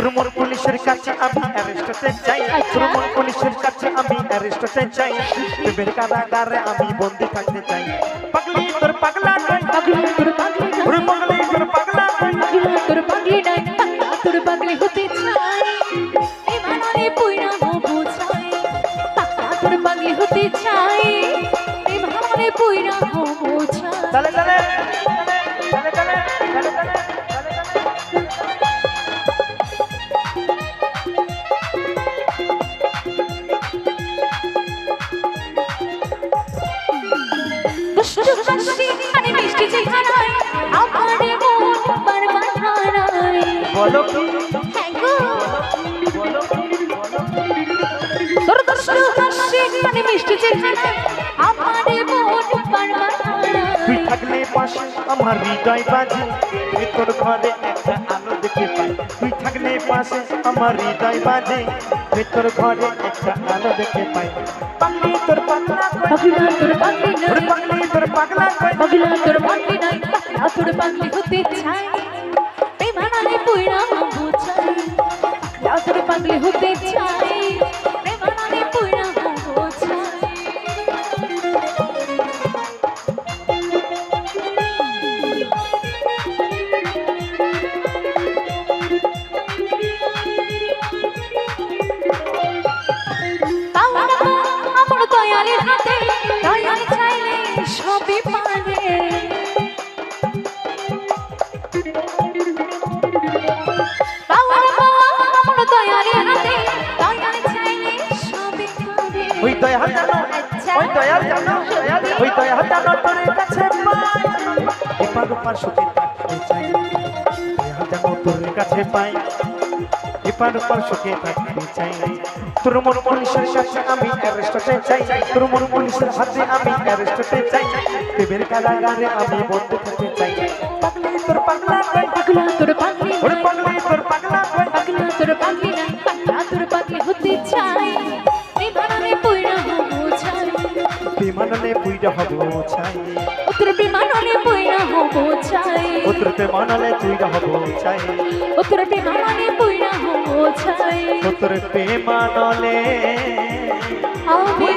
তৃণমূল পুলিশের কাছে আমি অ্যারেস্ট হতে চাই। তৃণমূল পুলিশের কাছে আমি অ্যারেস্ট হতে চাই। প্রেমের কারাগারে আমি বন্দি থাকতে চাই। পাগলি তোর পাগলা নয় পাগলা তোর পাগলি পাগলি তোর পাগলা নয় পাগলা তোর পাগলি পাগলা তোর পাগলি হতে চাই। পুইরা হব চাই পাগলা তোর পাগলি হতে চাই। এই পুইরা হব চাই তালে তালে তালে তালে তালে তালে দুষ্টু হাসি আর মিষ্টি চেহারায় আমারে মন বারবার হারায় বলো কি হ্যাঁ তুই থাকলে পাশে আমার হৃদয় বাজে। তোর ঘরে একটা আলো দেখে পাই। তুই পাশে আমার হৃদয় বাজে ভিতর তোর ঘরে একটা আলো দেখতে পাই। পাগলি তোর পাগলা কই? পাগলা তোর পাগলি নাই। পাগলি তোর পাগলা পাগলা তোর পাগলি নাই। পাগলা তোর পাগলি হতে চাই। প্রেমানালে পুইরা বুঝাই চাই। তোর পাগলি হতে চাই। ওই দয়া জানো আচ্ছা। ওই দয়া জানো ওই দয়া জানো তোর কাছে পাই। এপার ওপার সুখে থাকতে চাই। দয়া জানো তোর কাছে পাই। এপার ওপার সুখে থাকতে চাই। তোর মন পুলিশের কাছে আমি অ্যারেস্ট হতে চাই। তোর মন পুলিশের হাতে আমি অ্যারেস্ট হতে চাই। প্রেমের কারাগারে আমি বন্ধ থাকতে চাই। পাগলি তোর পাগলা পাগলা তোর পাগলি ওরে পাগলি তোর পাগলা পাগলা তোর পাগলি নাই পাগলা তোর পাগলি হতে চাই। বিমাননে পুইরা হব চাই। উত্তর বিমানে পুইরা হব চাই। উত্তরতে মানালে তুইরা হব চাই। উত্তর বিমানে পুইরা হব চাই। উত্তরতে মানলে আমি